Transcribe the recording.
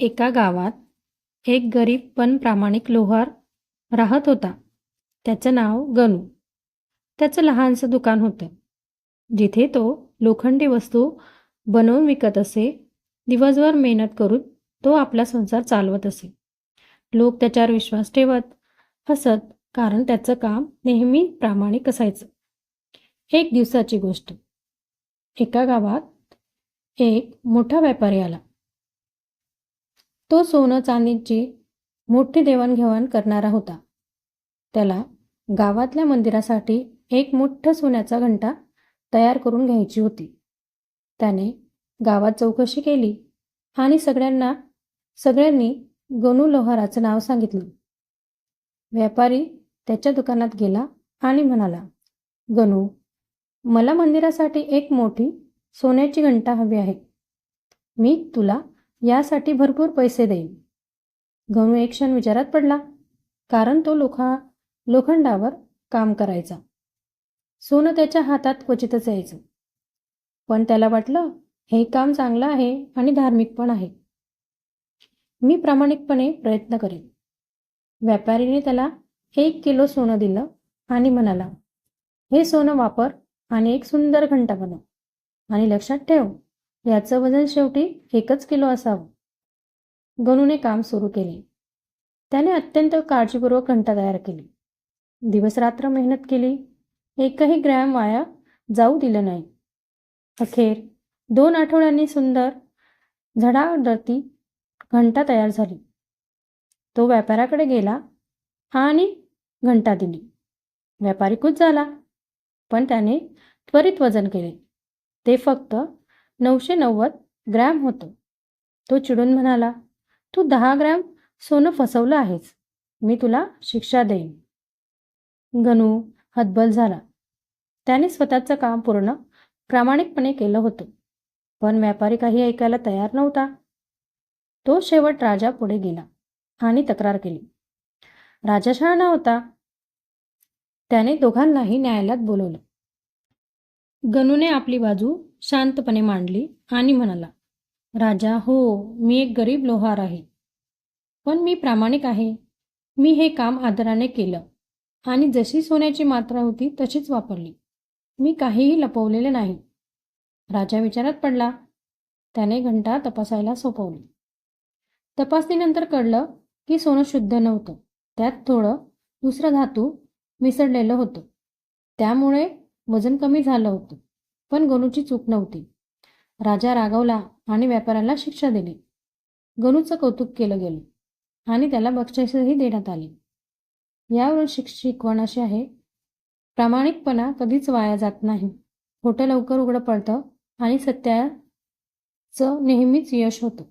एका गावात एक गरीब पण प्रामाणिक लोहार राहत होता. त्याचं नाव गणू. त्याचं लहानसं दुकान होतं. जिथे तो लोखंडी वस्तू बनवून विकत असे दिवसभर मेहनत करून तो आपला संसार चालवत असे. लोक त्याच्यावर विश्वास ठेवत हसत कारण त्याचं काम नेहमी प्रामाणिक असायचं. एक दिवसाची गोष्ट. एका गावात एक मोठा व्यापारी आला. तो सोनं चांदीची मोठी देवाणघेवाण करणारा होता. त्याला गावातल्या मंदिरासाठी एक मोठा सोन्याचा घंटा तयार करून घ्यायची होती. त्याने गावात चौकशी केली आणि सगळ्यांना सगळ्यांनी गणू लोहाराचं नाव सांगितलं. व्यापारी त्याच्या दुकानात गेला आणि म्हणाला गणू मला मंदिरासाठी एक मोठी सोन्याची घंटा हवी आहे. मी तुला यासाठी भरपूर पैसे देईन. गणू एक क्षण विचारात पडला कारण तो लोखा लोखंडावर काम करायचा. सोनं त्याच्या हातात क्वचितच यायचं. पण त्याला वाटलं हे काम चांगलं आहे आणि धार्मिक पण आहे. मी प्रामाणिकपणे प्रयत्न करेन. व्यापारीने त्याला एक किलो सोनं दिलं आणि म्हणाला हे सोनं वापर आणि एक सुंदर घंटा बनव आणि लक्षात ठेव याचं वजन शेवटी एकच किलो असावं. गणूने काम सुरू केले. त्याने अत्यंत काळजीपूर्वक घंटा तयार केली. दिवसरात्र मेहनत केली. एकही ग्रॅम वाया जाऊ दिलं नाही. अखेर दोन आठवड्यांनी सुंदर झडाडती घंटा तयार झाली. तो व्यापाऱ्याकडे गेला आणि घंटा दिली. व्यापारी खुश झाला पण त्याने त्वरित वजन केले. ते फक्त नऊशे नव्वद ग्रॅम होतं. तो चिडून म्हणाला तू दहा ग्रॅम सोनं फसवलं आहेस. मी तुला शिक्षा देईन. गणू हतबल झाला. त्याने स्वतःचं काम पूर्ण प्रामाणिकपणे केलं होतं. पण व्यापारी काही ऐकायला तयार नव्हता. तो शेवट राजा पुढे गेला आणि तक्रार केली. राजा शहाणा होता. त्याने दोघांनाही न्यायालयात बोलवलं. गणूने आपली बाजू शांतपणे मांडली आणि म्हणाला राजा हो मी एक गरीब लोहार आहे. पण मी प्रामाणिक आहे. मी हे काम आदराने केलं आणि जशी सोन्याची मात्रा होती तशीच वापरली. मी काहीही लपवलेले नाही. राजा विचारात पडला. त्याने घंटा तपासायला सोपवली. तपासणीनंतर कळलं की सोनं शुद्ध नव्हतं. त्यात थोडं दुसरं धातू मिसळलेलं होतं. त्यामुळे वजन कमी झालं होतं. पण गणूची चूक नव्हती. राजा रागवला आणि व्यापाऱ्याला शिक्षा दिली. गणूचं कौतुक केलं गेलं आणि त्याला बक्षीसही देण्यात आले. यावरून शिक शिकवण अशी आहे प्रामाणिकपणा कधीच वाया जात नाही. खोटं लवकर उघडं पडतं आणि सत्याचं नेहमीच यश होतं.